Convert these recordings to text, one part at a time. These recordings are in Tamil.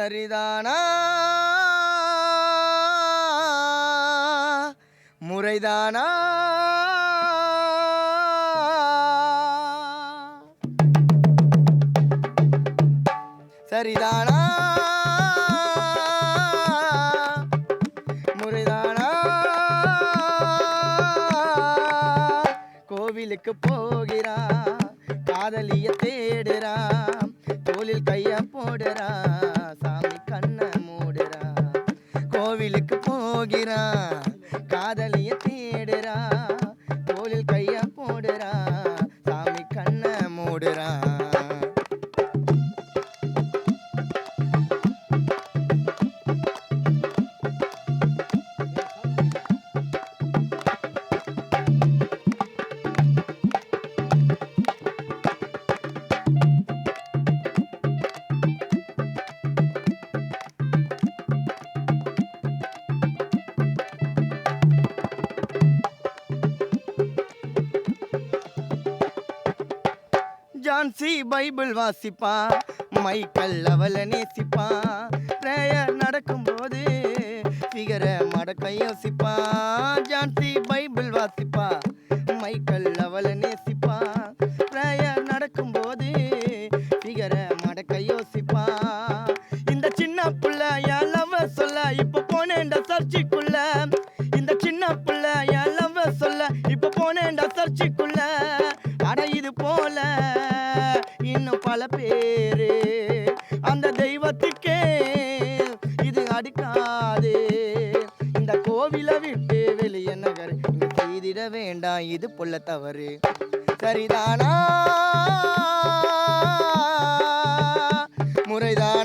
சரிதானா? முறைதானா? சரிதானா? கோயிலுக்கு போகிறா காதலிய தேடுறா தோளில் கைய போடுறா சாமி கண்ணை மூடுறா. கோவிலுக்கு போகிறா காதலிய தேடுறா. ஜான்சி பைபிள் வாசிப்பா. மைக்கல் அவளை நேசிப்பா. பிரேயர் நடக்கும்போது சிகர மடக்க யோசிப்பா. ஜான்சி பைபிள் வாசிப்பா. மைக்கல் அவளை நேசிப்பா. பிரேயர் நடக்கும்போது சிகர மடக்க யோசிப்பா. இந்த சின்ன புள்ள என் லவ் சொல்ல இப்ப போனேன்டா சர்ச்சைக்குள்ள. இந்த சின்ன புள்ள பல பேரு. அந்த தெய்வத்துக்கே இது அடுக்காது. இந்த கோவிலை விட்டு வெளிய நகர் செய்திட வேண்டாம் இது பொல்ல தவறு. சரிதானா? முறைதான்.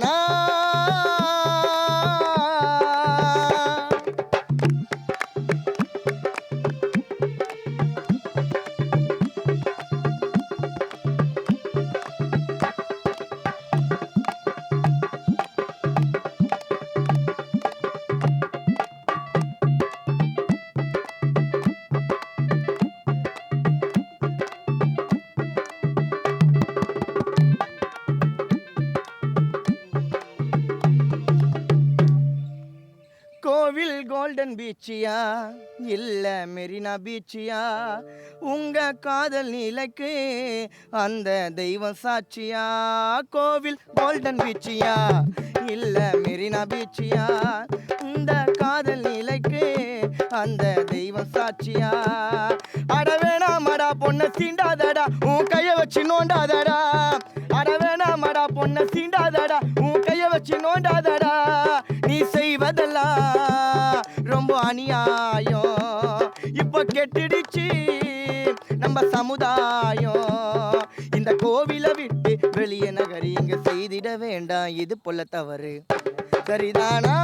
கோவில் கோல்டன் பீச்சியா? இல்லை மெரினா பீச்சியா? உங்க காதல் நிலைக்கு அந்த தெய்வம் சாட்சியா? கோவில் கோல்டன் பீச்சியா? இல்லை மெரினா பீச்சியா? இந்த காதல் நிலைக்கு அந்த தெய்வம் சாட்சியா? அடவேணா மடா பொண்ணை சீண்டாதடா உன் கைய வச்சு நோண்டாதடா. அடவேணா மடா பொண்ணை சீண்டாதடா உன் கைய வச்சு நோண்டாதடா. அநியாயம் இப்போ கெட்டுடுச்சு நம்ம சமுதாயம் இந்த கோவிலை விட்டு வெளியே நகரி இங்க செய்திட வேண்டாம். இது போல தவறு. சரிதானா?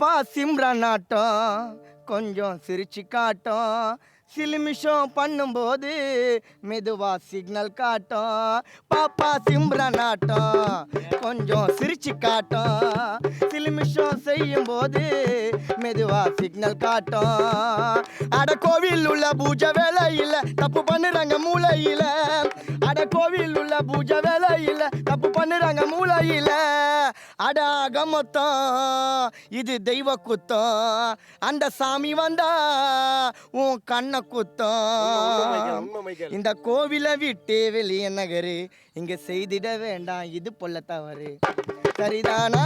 பாப்பா சிம்ரன் ஆட்டம் கொஞ்சம் சிரிச்சு காட்டும். சிலிமிஷம் பண்ணும்போது மெதுவா சிக்னல் காட்டும். பாப்பா சிம்ரன் ஆட்டம் கொஞ்சம் சிரிச்சு காட்டும். சிலிமிஷம் செய்யும் போது மெதுவா சிக்னல் காட்டும். அட கோவில் உள்ள பூஜை வேலையில் தப்பு பண்ணுறாங்க மூளையில. அட கோவில் உள்ள பூஜை வேலையில் தப்பு பண்ணுறாங்க மூளையில். அட அகமொத்தம் இது தெய்வ குத்தம் அந்த சாமி வந்தா உன் கண்ணை குத்தம் இந்த கோவிலை விட்டு வெளியே நகரு. இங்க செய்திட வேண்டாம் இது பொல்ல தவறு. சரிதானா?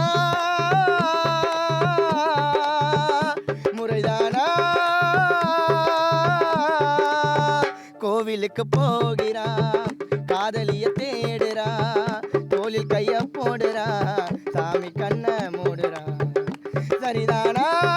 முறைதானா? கோவிலுக்கு போகிறா காதலிய தேடுறா தோளில் கைய போடுறா. சரிதானா?